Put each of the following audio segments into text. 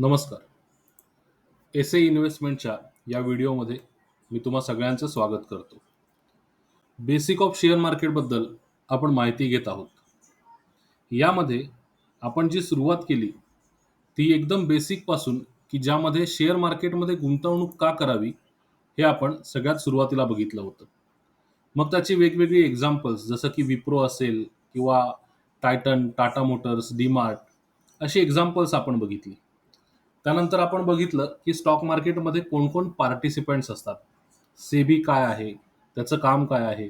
नमस्कार. S A इन्व्हेस्टमेंटच्या या व्हिडिओमध्ये मी तुम्हा सगळ्यांचं स्वागत करतो. बेसिक ऑफ शेअर मार्केटबद्दल आपण माहिती घेत आहोत. यामध्ये आपण जी सुरुवात केली ती एकदम बेसिकपासून की ज्यामध्ये शेअर मार्केटमध्ये गुंतवणूक का करावी हे आपण सगळ्यात सुरुवातीला बघितलं होतं. मग त्याची वेगवेगळी एक्झाम्पल्स जसं की विप्रो असेल किंवा टायटन टाटा मोटर्स डीमार्ट अशी एक्झाम्पल्स आपण बघितली. त्यानंतर आपण बघितलं की स्टॉक मार्केटमध्ये कोणकोण पार्टिसिपंट्स असतात. सेबी काय आहे? त्याचं काम काय आहे?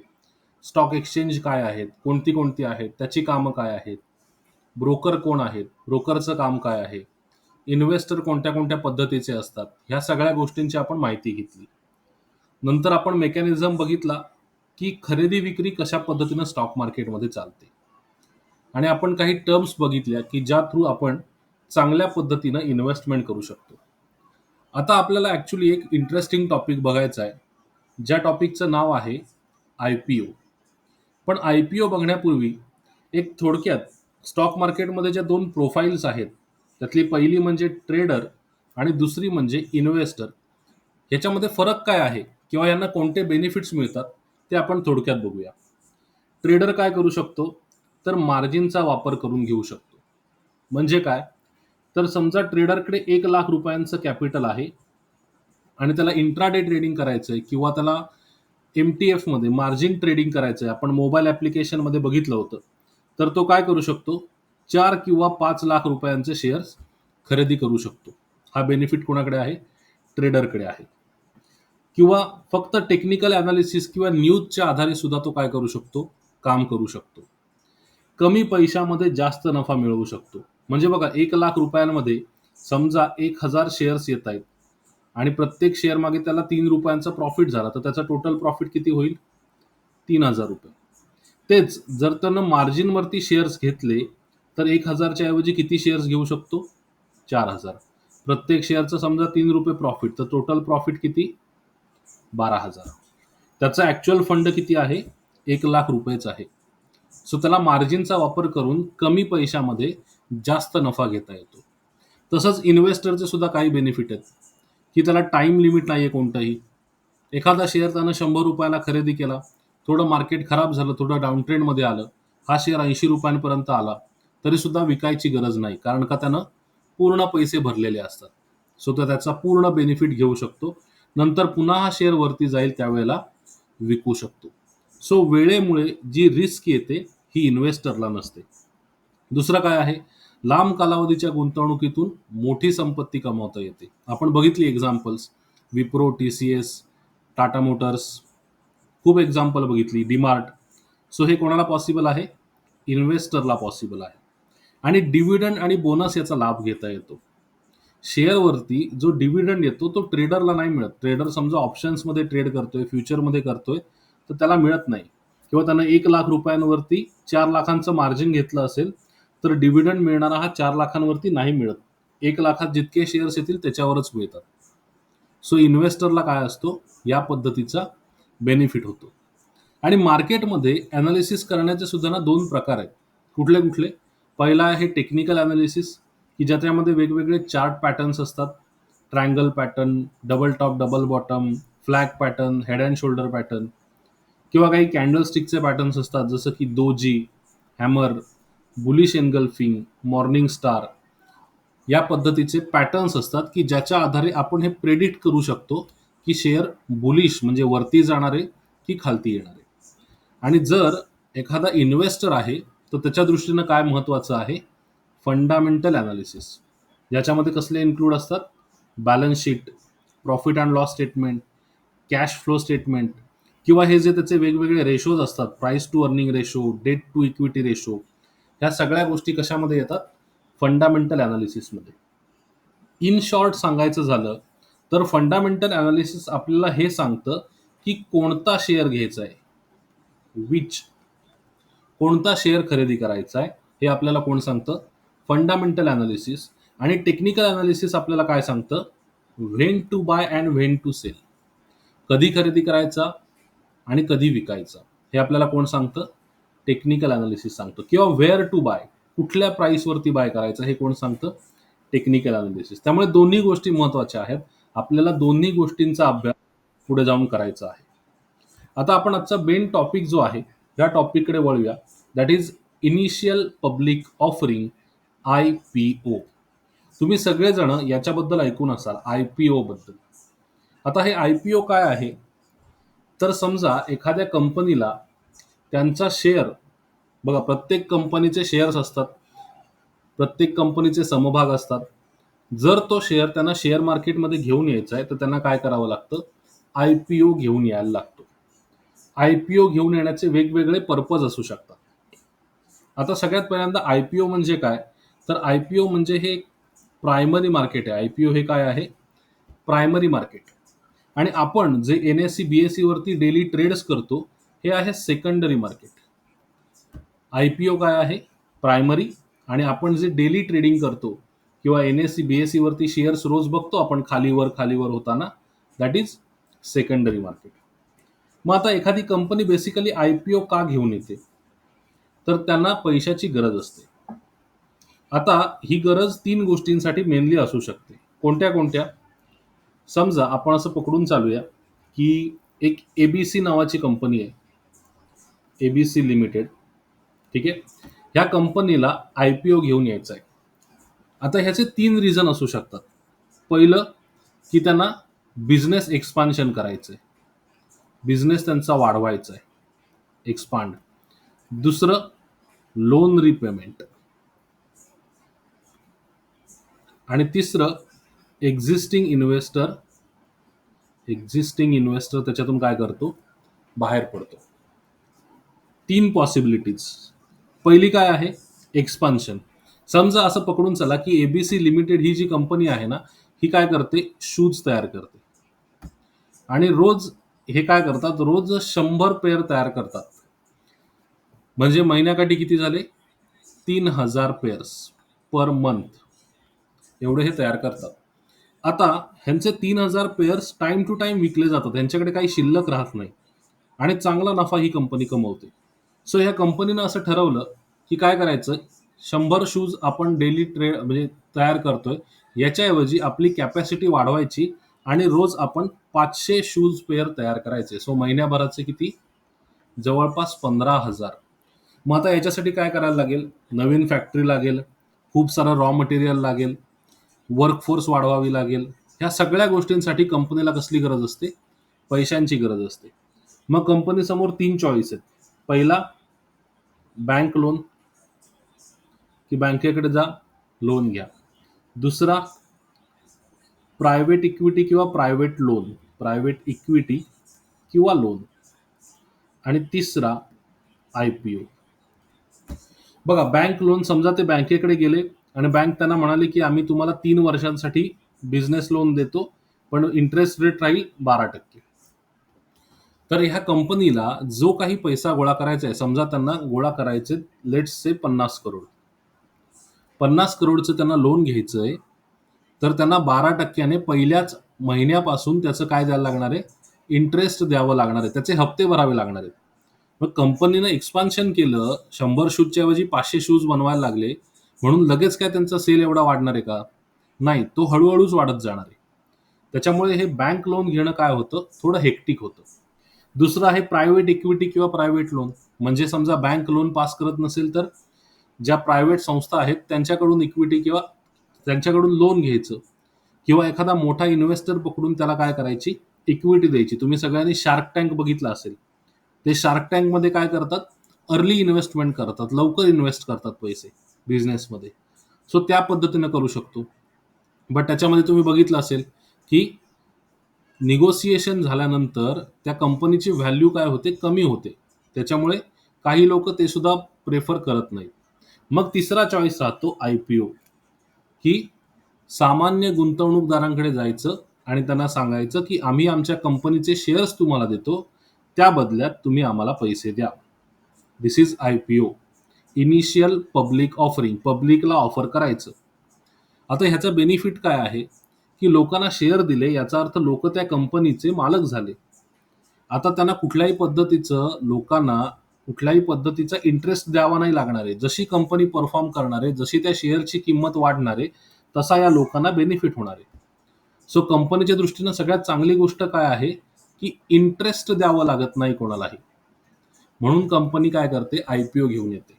स्टॉक एक्सचेंज काय आहेत? कोणती कोणती आहेत? त्याची कामं काय आहेत? ब्रोकर कोण आहेत? ब्रोकरचं काम काय आहे? इन्व्हेस्टर कोणत्या कोणत्या पद्धतीचे असतात? ह्या सगळ्या गोष्टींची आपण माहिती घेतली. नंतर आपण मेकॅनिझम बघितला की खरेदी विक्री कशा पद्धतीनं स्टॉक मार्केटमध्ये चालते. आणि आपण काही टर्म्स बघितल्या की ज्या थ्रू आपण चांगल्या पद्धतीनं इन्व्हेस्टमेंट करू शकतो. आता आपल्याला ॲक्च्युली एक इंटरेस्टिंग टॉपिक बघायचा आहे. ज्या टॉपिकचं नाव आहे आय पी ओ पण आय पी ओ बघण्यापूर्वी एक थोडक्यात स्टॉक मार्केटमध्ये ज्या दोन प्रोफाईल्स आहेत त्यातली पहिली म्हणजे ट्रेडर आणि दुसरी म्हणजे इन्व्हेस्टर ह्याच्यामध्ये फरक काय आहे किंवा यांना कोणते बेनिफिट्स मिळतात ते आपण थोडक्यात बघूया. ट्रेडर काय करू शकतो? तर मार्जिनचा वापर करून घेऊ शकतो. म्हणजे काय? तर समजा ट्रेडरकडे एक लाख रुपयांचं कॅपिटल आहे आणि त्याला इंट्राडे ट्रेडिंग करायचं आहे किंवा त्याला एम टी एफमध्ये मार्जिन ट्रेडिंग करायचं आहे आपण मोबाईल ॲप्लिकेशनमध्ये बघितलं होतं तर तो काय करू शकतो? चार किंवा पाच लाख रुपयांचे शेअर्स खरेदी करू शकतो. हा बेनिफिट कोणाकडे आहे? ट्रेडरकडे आहे. किंवा फक्त टेक्निकल ॲनालिसिस किंवा न्यूजच्या आधारे सुद्धा तो काय करू शकतो? काम करू शकतो. कमी पैशामध्ये जास्त नफा मिळवू शकतो. म्हणजे बघा एक लाख रुपयांमध्ये समजा एक हजार शेअर्स येत आहेत आणि प्रत्येक शेअर मागे त्याला तीन रुपयांचा प्रॉफिट झाला तर त्याचा टोटल प्रॉफिट किती होईल? तीन हजार रुपये. तेच जर त्यानं मार्जिनवरती शेअर्स घेतले तर एक हजारच्या ऐवजी किती शेअर्स घेऊ शकतो? चार हजार. प्रत्येक शेअरचं समजा तीन रुपये प्रॉफिट तर टोटल प्रॉफिट किती? बारा हजार. त्याचा ॲक्च्युअल फंड किती आहे? एक लाख रुपयेच आहे. सो त्याला मार्जिनचा वापर करून कमी पैशामध्ये जास्त नफा घेता येतो. तसंच इन्व्हेस्टरचे सुद्धा काही बेनिफिट आहेत. की त्याला टाईम लिमिट नाही आहे कोणतंही. एखादा शेअर त्यानं शंभर रुपयाला खरेदी केला थोडं मार्केट खराब झालं थोडं डाऊन ट्रेंडमध्ये आलं हा शेअर ऐंशी रुपयांपर्यंत आला तरीसुद्धा विकायची गरज नाही. कारण का त्यानं पूर्ण पैसे भरलेले असतात. सो तो त्याचा पूर्ण बेनिफिट घेऊ शकतो. नंतर पुन्हा हा शेअर वरती जाईल त्यावेळेला विकू शकतो. सो वेळेमुळे जी रिस्क येते ही इन्व्हेस्टरला नसते. दुसरं काय आहे? लांब कालावधीच्या गुंतवणुकीतून मोठी संपत्ती कमावता येते. आपण बघितली examples Wipro T C S Tata Motors. खूप एक्झाम्पल बघितली. डीमार्ट. सो हे कोणाला पॉसिबल आहे? इन्व्हेस्टरला पॉसिबल आहे. आणि डिव्हिडंड आणि बोनस याचा लाभ घेता येतो. शेअरवरती जो डिव्हिडंड येतो तो ट्रेडरला नाही मिळत. ट्रेडर समजा ऑप्शन्समध्ये ट्रेड करतोय फ्युचरमध्ये करतोय तर त्याला मिळत नाही. किंवा त्यानं एक लाख रुपयांवरती चार लाखांचं मार्जिन घेतलं असेल तर डिव्हिडंड मिळणारा हा चार लाखांवरती नाही मिळत. एक लाखात जितके शेअर्स येतील त्याच्यावरच मिळतात. सो इन्व्हेस्टरला काय असतो? या पद्धतीचा बेनिफिट होतो. आणि मार्केटमध्ये ॲनालिसिस करण्याचे सुद्धा ना दोन प्रकार आहेत. कुठले कुठले? पहिला आहे टेक्निकल ॲनालिसिस की ज्याच्यामध्ये वेगवेगळे चार्ट पॅटर्न्स असतात. Triangle pattern double top double bottom flag pattern head and shoulder pattern किंवा काही कॅन्डलस्टिकचे पॅटर्न्स असतात जसं की doji hammer bullish engulfing morning star या पद्धतीचे पॅटर्न्स असतात की ज्याच्या आधारे आपण हे प्रेडिक्ट करू शकतो की शेअर बुलिश म्हणजे वरती जाणारे की खालती येणारे. आणि जर एखादा इन्व्हेस्टर आहे तर त्याच्या दृष्टीनं काय महत्त्वाचं आहे? फंडामेंटल ॲनालिसिस ज्याच्यामध्ये कसले इन्क्लूड असतात? Balance sheet profit and loss statement cash flow statement किंवा हे जे त्याचे वेगवेगळे रेशोज असतात price to earning ratio debt to equity ratio ह्या सगळ्या गोष्टी कशामध्ये येतात? फंडामेंटल अनालिसिसमध्ये इन शॉर्ट सांगायचं झालं तर फंडामेंटल अनालिसिस आपल्याला हे सांगतं की कोणता शेअर घ्यायचा आहे? विच कोणता शेअर खरेदी करायचा आहे? हे आपल्याला कोण सांगतं? फंडामेंटल ॲनालिसिस आणि टेक्निकल ॲनालिसिस आपल्याला काय सांगतं? When to buy and when to sell कधी खरेदी करायचा आणि कधी विकायचा. हे आपल्याला कोण सांगतं? टेक्निकल अनालिसिस सांगतो. किंवा वेअर टू बाय कुठल्या प्राईसवरती बाय करायचं हे कोण सांगतं? टेक्निकल अनालिसिस त्यामुळे दोन्ही गोष्टी महत्त्वाच्या आहेत. आपल्याला दोन्ही गोष्टींचा अभ्यास पुढे जाऊन करायचा आहे. आता आपण आजचा मेन टॉपिक जो आहे या टॉपिककडे वळूया. That is initial public offering I P O तुम्ही सगळेजण याच्याबद्दल ऐकून असाल आय पी ओबद्दल बद्दल. आता हे आय पी ओ काय आहे? तर समजा एखाद्या कंपनीला त्यांचा शेअर बघा प्रत्येक कंपनीचे शेअर्स असतात. प्रत्येक कंपनीचे समभाग असतात. जर तो शेअर त्यांना शेअर मार्केटमध्ये घेऊन यायचा आहे तर त्यांना काय करावं लागतं? आय पी ओ घेऊन यायला लागतो. आय पी ओ घेऊन येण्याचे वेगवेगळे पर्पज असू शकतात. आता सगळ्यात पहिल्यांदा आय पी ओ म्हणजे काय? तर आय पी ओ म्हणजे हे प्रायमरी मार्केट आहे. आय पी ओ हे काय आहे? प्रायमरी मार्केट आणि आपण जे N S C B S सीवरती daily trades करतो हे आहे secondary market I P O काय आहे? प्रायमरी आणि आपण जे डेली ट्रेडिंग करतो किंवा N S C B S सीवरती shares रोज बघतो आपण खालीवर खालीवर होताना दॅट इज सेकंडरी मार्केट मग आता एखादी company basically I P O का घेऊन येते? तर त्यांना पैशाची गरज असते. आता ही गरज तीन गोष्टींसाठी मेनली असू शकते. कोणत्या कोणत्या? समजा आपण असं पकडून चालूया की एक एबीसी नावाची कंपनी आहे. एबीसी लिमिटेड ठीक आहे? ह्या कंपनीला आय पी ओ घेऊन यायचं आहे. आता ह्याचे तीन रिझन असू शकतात. पहिलं की त्यांना बिझनेस एक्सपान्शन करायचं आहे बिझनेस त्यांचा वाढवायचा आहे. एक्सपांड दुसरं लोन रिपेमेंट आणि तिसरं एक्झिस्टिंग इन्व्हेस्टर एक्झिस्टिंग इन्व्हेस्टर त्याच्यातून काय करतो? बाहेर पडतो. तीन पॉसिबिलिटीज पहिली काय आहे? एक्सपान्शन समजा असं पकडून चला की एबीसी लिमिटेड ही जी कंपनी आहे ना ही काय करते? शूज तयार करते. आणि रोज हे काय करतात? रोज शंभर पेअर तयार करतात. म्हणजे महिन्याकाठी किती झाले? तीन हजार पेअर्स पर मंथ एवढे हे तयार करतात. आता ह्यांचे तीन हजार पेअर्स टाइम टू टाइम विकले जातात. त्यांच्याकडे काही शिल्लक राहत नाही. आणि चांगला नफा ही कंपनी कमवते. सो ह्या कंपनीनं असं ठरवलं की काय करायचं? शंभर शूज आपण डेली ट्रेड म्हणजे तयार करतोय. याच्याऐवजी आपली कॅपॅसिटी वाढवायची आणि रोज आपण पाचशे शूज पेअर तयार करायचे. सो महिन्याभराचे किती? जवळपास पंधरा हजार. मग आता याच्यासाठी काय करायला लागेल? नवीन फॅक्टरी लागेल. खूप सारं रॉ मटेरियल लागेल. वर्कफोर्स वाढवावी लागेल. ह्या सगळ्या गोष्टींसाठी कंपनीला कसली गरज असते? पैशांची गरज असते. मग कंपनीसमोर तीन चॉईस आहेत. पहिला बँक लोन की बँकेकडे जा लोन घ्या. दुसरा प्रायव्हेट इक्विटी किंवा प्रायव्हेट लोन प्रायव्हेट इक्विटी किंवा लोन आणि तिसरा आय पी ओ बघा बँक लोन समजा ते बँकेकडे गेले आणि बँक त्यांना म्हणाले की आम्ही तुम्हाला तीन वर्षांसाठी बिझनेस लोन देतो पण इंटरेस्ट रेट राहील बारा टक्के. तर ह्या कंपनीला जो काही पैसा गोळा करायचा आहे समजा त्यांना गोळा करायचे लेट्स से पन्नास करोड. पन्नास करोडचं त्यांना लोन घ्यायचं आहे तर त्यांना बारा टक्क्याने पहिल्याच महिन्यापासून त्याचं काय द्यायला लागणार आहे? इंटरेस्ट द्यावं लागणार आहे. त्याचे हप्ते भरावे लागणार आहेत. मग कंपनीनं एक्सपान्शन केलं शंभर शूजच्या ऐवजी पाचशे शूज बनवायला लागले म्हणून लगेच काय त्यांचा सेल एवढा वाढणार आहे का? नाही तो हळूहळूच वाढत जाणार आहे. त्याच्यामुळे हे बँक लोन घेणं काय होतं? थोडं हेक्टिक होतं. दुसरं आहे प्रायव्हेट इक्विटी किंवा प्रायव्हेट लोन म्हणजे समजा बँक लोन पास करत नसेल तर ज्या प्रायव्हेट संस्था आहेत त्यांच्याकडून इक्विटी किंवा त्यांच्याकडून लोन घ्यायचं. किंवा एखादा मोठा इन्व्हेस्टर पकडून त्याला काय करायची? इक्विटी द्यायची. तुम्ही सगळ्यांनी शार्क टँक बघितला असेल. ते शार्क टँकमध्ये काय करतात? अर्ली इन्व्हेस्टमेंट करतात. लवकर इन्व्हेस्ट करतात पैसे बिझनेसमध्ये सो त्या पद्धतीनं करू शकतो. बट त्याच्यामध्ये तुम्ही बघितलं असेल की निगोसिएशन झाल्यानंतर त्या कंपनीची व्हॅल्यू काय होते? कमी होते. त्याच्यामुळे काही लोक ते सुद्धा प्रेफर करत नाही मग तिसरा चॉईस राहतो आय पी ओ की सामान्य गुंतवणूकदारांकडे जायचं आणि त्यांना सांगायचं की आम्ही आमच्या कंपनीचे शेअर्स तुम्हाला देतो. त्या बदल्यात तुम्ही आम्हाला पैसे द्या. This is I P O initial public offering पब्लिकला offer करायचं. आता ह्याचा बेनिफिट काय आहे? की लोकांना शेअर दिले याचा अर्थ लोक त्या कंपनीचे मालक झाले. आता त्यांना कुठल्याही पद्धतीचं लोकांना कुठल्याही पद्धतीचा इंटरेस्ट द्यावा नाही लागणार आहे. जशी कंपनी परफॉर्म करणार आहे जशी त्या शेअरची किंमत वाढणार आहे तसा या लोकांना बेनिफिट होणार आहे. सो कंपनीच्या दृष्टीनं सगळ्यात चांगली गोष्ट काय आहे? की इंटरेस्ट द्यावं लागत नाही कोणालाही. म्हणून कंपनी काय करते? आय पी ओ घेऊन येते.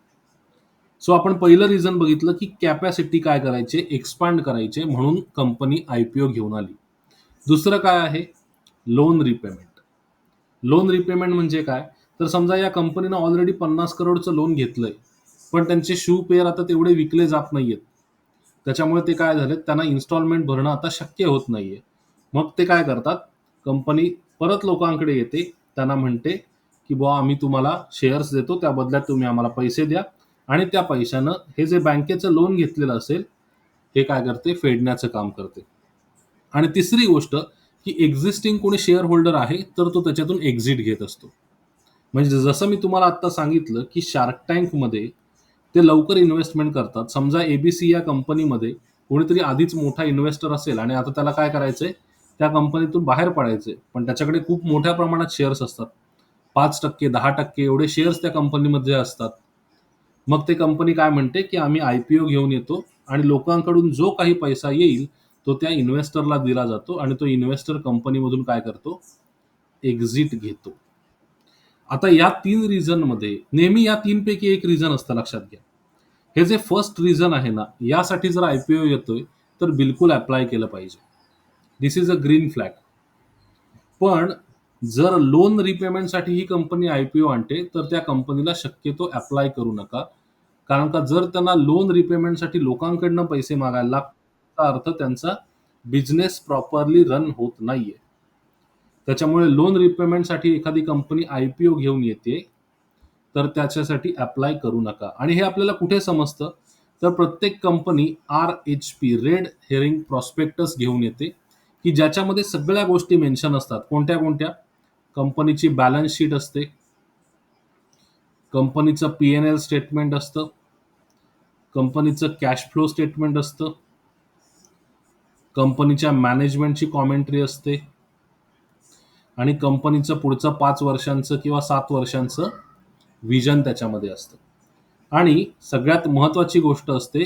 सो आपण पहिलं रिझन बघितलं की कॅपॅसिटी काय करायचे एक्सपांड करायचे म्हणून कंपनी आय पी ओ घेऊन आली. दुसरं काय आहे? लोन रिपेमेंट लोन रिपेमेंट म्हणजे काय? तर समजा या कंपनीनं ऑलरेडी पन्नास करोडचं लोन घेतलंय पण त्यांचे शू पेअर आता तेवढे विकले जात नाहीयेत. त्याच्यामुळे ते काय झाले त्यांना इन्स्टॉलमेंट भरणं आता शक्य होत नाहीये. मग ते काय करतात? कंपनी परत लोकांकडे येते. त्यांना म्हणते की बुवा आम्ही तुम्हाला शेअर्स देतो त्या बदल्यात तुम्ही आम्हाला पैसे द्या. आणि त्या पैशानं हे जे बँकेचं लोन घेतलेलं असेल हे काय करते? फेडण्याचं काम करते. आणि तिसरी गोष्ट की एक्झिस्टिंग कोणी शेअर होल्डर आहे तर तो त्याच्यातून एक्झिट घेत असतो. म्हणजे जसं मी तुम्हाला आत्ता सांगितलं की शार्क टँकमध्ये ते लवकर इन्व्हेस्टमेंट करतात. समजा एबीसी या कंपनीमध्ये कोणीतरी आधीच मोठा इन्व्हेस्टर असेल आणि आता त्याला काय करायचंय? त्या कंपनीतून बाहेर पडायचे पण त्याच्याकडे खूप मोठ्या प्रमाणात शेअर्स असतात. पाच टक्के दहा टक्के एवढे शेअर्स त्या कंपनीमध्ये असतात. मग ते कंपनी काय म्हणते की आम्ही आय पी ओ घेऊन येतो आणि लोकांकडून जो काही पैसा येईल तो त्या इन्व्हेस्टरला दिला जातो आणि तो इन्व्हेस्टर कंपनीमधून काय करतो? एक्झिट घेतो. आता या तीन रिझनमध्ये नेहमी या तीनपैकी एक रिझन असतं लक्षात घ्या. हे जे फर्स्ट रिझन आहे ना यासाठी जर आय पी ओ येतोय तर बिलकुल अप्लाय केलं पाहिजे. This is a green flag पण जर लोन रिपेमेंटसाठी ही कंपनी आय पी ओ आणते तर त्या कंपनीला शक्यतो अप्लाय करू नका. कारण का जर त्यांना लोन रिपेमेंटसाठी लोकांकडनं पैसे मागायला लागतात अर्थ त्यांचा बिझनेस प्रॉपरली रन होत नाहीये. त्याच्यामुळे लोन रिपेमेंटसाठी एखादी कंपनी आय पी ओ घेऊन येते तर त्याच्यासाठी अप्लाय करू नका. आणि हे आपल्याला कुठे समजतं? तर प्रत्येक company R H P red herring prospectus घेऊन येते की ज्याच्यामध्ये सगळ्या गोष्टी मेन्शन असतात. कोणत्या कोणत्या? कंपनीची बॅलन्स शीट असते. कंपनीचं पी एन एल स्टेटमेंट असतं. कंपनीचं कॅश फ्लो स्टेटमेंट असतं. कंपनीच्या मॅनेजमेंटची कॉमेंट्री असते. आणि कंपनीचं पुढचं पाच वर्षांचं किंवा सात वर्षांचं विजन त्याच्यामध्ये असतं. आणि सगळ्यात महत्त्वाची गोष्ट असते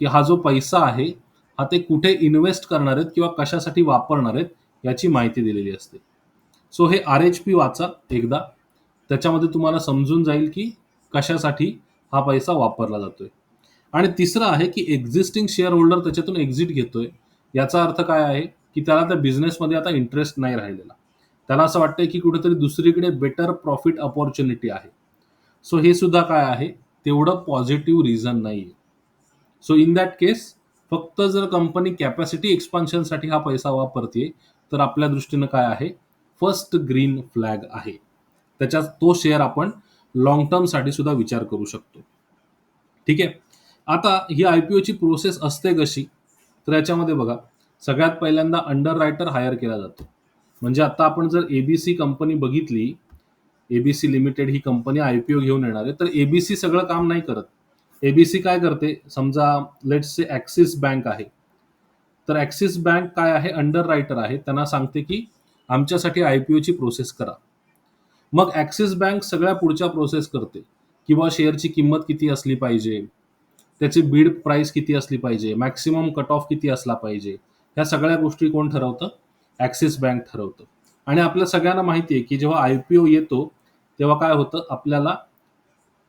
की हा जो पैसा आहे हा ते कुठे इन्व्हेस्ट करणार आहेत किंवा कशासाठी वापरणार आहेत याची माहिती दिलेली असते. सो हे आर एच पी वाचा एकदा. त्याच्यामध्ये तुम्हाला समजून जाईल की कशासाठी हा पैसा वापरला जातोय. आणि तिसरं आहे की एक्झिस्टिंग शेअर होल्डर त्याच्यातून एक्झिट घेतोय. याचा अर्थ काय आहे? की त्याला त्या बिझनेसमध्ये आता इंटरेस्ट नाही राहिलेला. त्याला असं वाटतंय की कुठेतरी दुसरीकडे बेटर प्रॉफिट अपॉर्च्युनिटी आहे. सो हे सुद्धा काय आहे? तेवढं पॉझिटिव्ह रिझन नाही आहे सो इन दॅट केस फक्त जर कंपनी कॅपॅसिटी एक्सपान्शनसाठी हा पैसा वापरते तर आपल्या दृष्टीनं काय आहे? फर्स्ट ग्रीन फ्लॅग आहे. त्याच्यात तो शेअर आपण लॉंग टर्मसाठी सुद्धा विचार करू शकतो. ठीक आहे? आता ही आय पी ओची प्रोसेस असते कशी? तर याच्यामध्ये बघा सगळ्यात पहिल्यांदा अंडर रायटर हायर केला जातो. म्हणजे आता आपण जर एबीसी कंपनी बघितली एबीसी लिमिटेड ही कंपनी आय पी ओ घेऊन येणार आहे तर एबीसी सगळं काम नाही करत. एबीसी काय करते? समजा लेट्स से ॲक्सिस बँक आहे. तर ॲक्सिस बँक काय आहे? अंडर रायटर आहे. त्यांना सांगते की आमच्यासाठी आय पी ओची प्रोसेस करा. मग ॲक्सिस बँक सगळ्या पुढच्या प्रोसेस करते. किंवा शेअरची किंमत किती असली पाहिजे? त्याची बीड प्राइस किती असली पाहिजे? मॅक्सिमम कट ऑफ किती असला पाहिजे? ह्या सगळ्या गोष्टी कोण ठरवतं? Axis bank ठरवतं. आणि आपल्या सगळ्यांना माहिती आहे की जेव्हा आय पी ओ येतो तेव्हा काय होतं? आपल्याला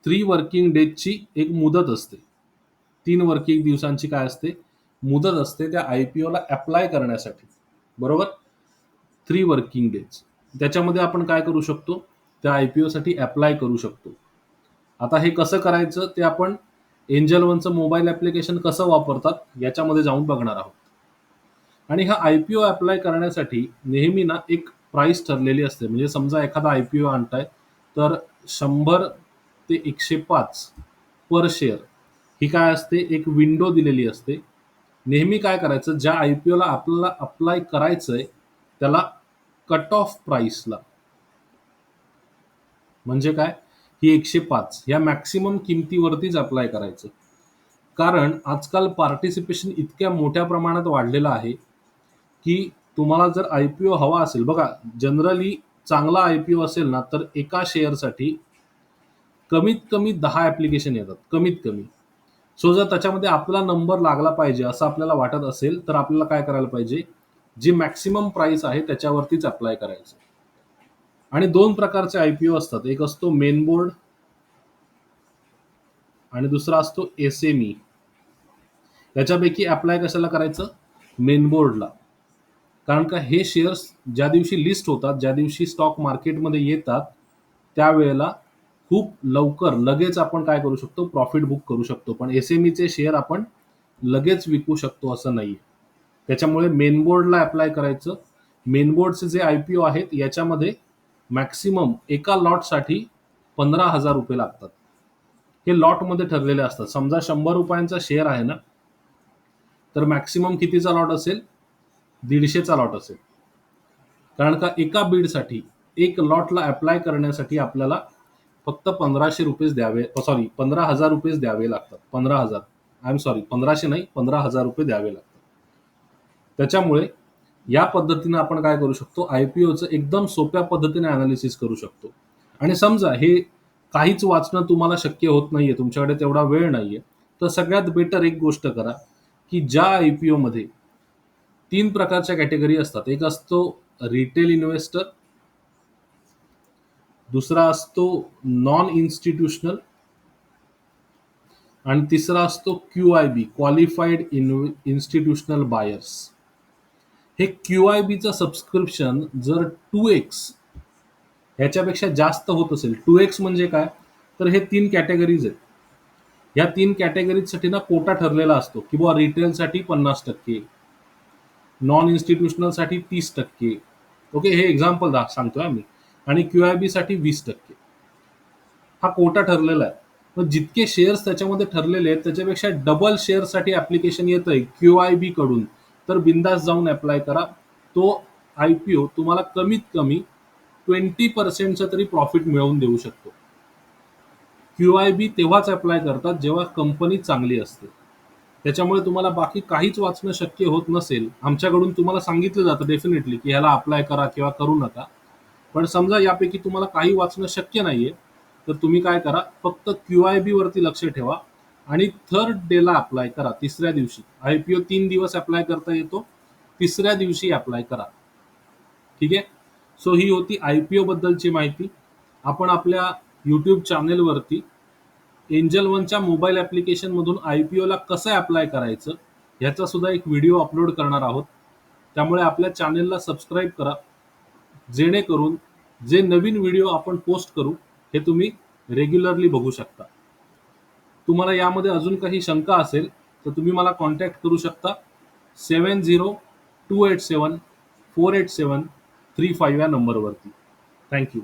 थ्री वर्किंग डेजची एक मुदत असते. तीन वर्किंग दिवसांची काय असते? मुदत असते त्या आय पी ओला अप्लाय करण्यासाठी. बरोबर? थ्री वर्किंग डेज त्याच्यामध्ये आपण काय करू शकतो? त्या आय पी ओसाठी अप्लाय करू शकतो. आता हे कसं करायचं? ते आपण एंजल वनचं मोबाईल ॲप्लिकेशन कसं वापरतात याच्यामध्ये जाऊन बघणार आहोत. आणि हा आय पी ओ अप्लाय करण्यासाठी नेहमी ना एक प्राईस ठरलेली असते. म्हणजे समजा एखादा आय पी ओ आणताय तर शंभर ते एकशे पाच पर शेअर ही काय असते? एक विंडो दिलेली असते. नेहमी काय करायचं? ज्या आय पी ओला आपल्याला अप्लाय करायचंय त्याला कट ऑफ प्राईसला म्हणजे काय? ही एकशे पाच. या मॅक्सिमम किमतीवरतीच अप्लाय करायचं. कारण आजकाल पार्टिसिपेशन इतक्या मोठ्या प्रमाणात वाढलेलं आहे की तुम्हाला जर आय पी ओ हवा असेल बघा जनरली चांगला आय पी ओ असेल ना तर एका शेअरसाठी कमीत कमी दहा ॲप्लिकेशन येतात. कमीत कमी. सो जर त्याच्यामध्ये आपला नंबर लागला पाहिजे असं आपल्याला वाटत असेल तर आपल्याला काय करायला पाहिजे? जी मॅक्सिमम प्राईस आहे त्याच्यावरतीच अप्लाय करायचं. आणि दोन प्रकारचे आयपीओ असतात. एक असतो मेन बोर्ड आणि दुसरा असतो एस एम ई. याच्यापैकी अप्लाय कशाला करायचं? मेन बोर्डला. कारण का हे शेअर्स ज्या दिवशी लिस्ट होतात ज्या दिवशी स्टॉक मार्केटमध्ये येतात त्यावेळेला खूप लवकर लगेच आपण काय करू शकतो? प्रॉफिट बुक करू शकतो. पण एस एम ईचे शेअर आपण लगेच विकू शकतो असं नाही त्याच्यामुळे मेन बोर्डला अप्लाय करायचं. मेन बोर्डचे जे आय पी ओ आहेत याच्यामध्ये मॅक्सिमम एका लॉटसाठी पंधरा हजार रुपये लागतात. हे लॉटमध्ये ठरलेले असतात. समजा शंभर रुपयांचा शेअर आहे ना तर मॅक्सिमम कितीचा लॉट असेल? दीडशेचा लॉट असेल. कारण का एका बीडसाठी एक लॉटला अप्लाय करण्यासाठी आपल्याला फक्त पंधराशे रुपयेच द्यावे सॉरी पंधरा हजार रुपयेच द्यावे लागतात. पंधरा हजार. आय एम सॉरी पंधराशे नाही पंधरा हजार रुपये द्यावे लागतात. त्याच्यामुळे या पद्धतीने आपण काय करू शकतो? आयपीओचं एकदम सोप्या पद्धतीने अनालिसिस करू शकतो. आणि समजा हे काहीच वाचणं तुम्हाला शक्य होत नाहीये तुमच्याकडे तेवढा वेळ नाहीये तर सगळ्यात बेटर एक गोष्ट करा की ज्या आय पी ओमध्ये तीन प्रकारच्या कॅटेगरी असतात. एक असतो रिटेल इन्व्हेस्टर दुसरा असतो नॉन इन्स्टिट्यूशनल आणि तिसरा असतो Q I B qualified institutional buyers हे क्यू आय बीचं सबस्क्रिप्शन जर टू एक्स ह्याच्यापेक्षा जास्त होत असेल टू एक्स म्हणजे काय? तर हे तीन कॅटेगरीज आहेत. या तीन कॅटेगरीजसाठी ना कोटा ठरलेला असतो की बुवा रिटेलसाठी पन्नास टक्के नॉन इन्स्टिट्यूशनलसाठी तीस टक्के. ओके हे एक्झाम्पल दा सांगतोय आम्ही. आणि क्यू आय बीसाठी वीस टक्के. हा कोटा ठरलेला आहे. मग जितके शेअर्स त्याच्यामध्ये ठरलेले आहेत त्याच्यापेक्षा डबल शेअरसाठी ॲप्लिकेशन येतं आहे क्यू आय बी कडून. तर बिंदास जाऊन अप्लाय करा. तो आय पी ओ तुम्हाला कमीत कमी ट्वेंटी पर्सेंटचं तरी प्रॉफिट मिळवून देऊ शकतो. क्यू आय बी तेव्हाच अप्लाय करतात जेव्हा कंपनी चांगली असते. त्याच्यामुळे तुम्हाला बाकी काहीच वाचणं शक्य होत नसेल. आमच्याकडून तुम्हाला सांगितलं जातं डेफिनेटली की ह्याला अप्लाय करा किंवा करू नका. पण समजा यापैकी तुम्हाला काही वाचणं शक्य नाहीये तर तुम्ही काय करा फक्त क्यू आय बी वरती लक्ष ठेवा. आणि थर्ड डेला अप्लाय करा तिसऱ्या दिवशी. आय पी ओ तीन दिवस अप्लाय करता येतो तिसऱ्या दिवशी अप्लाय करा. ठीक आहे? सो ही होती आय पी ओ बद्दलची माहिती. आपण आपल्या यूट्यूब चॅनेलवरती एंजल वनच्या मोबाईल ॲप्लिकेशनमधून आय पी ओला कसं अप्लाय करायचं ह्याचा सुद्धा एक व्हिडिओ अपलोड करणार आहोत. त्यामुळे आपल्या चॅनेलला सबस्क्राईब करा. जेणेकरून जे नवीन व्हिडिओ आपण पोस्ट करू हे तुम्ही रेग्युलरली बघू शकता. तुम्हाला यामध्ये अजून काही शंका असेल तर तुम्ही मला कॉन्टॅक्ट करू शकता. Seven zero two eight seven four eight seven three five या नंबरवरती. Thank you.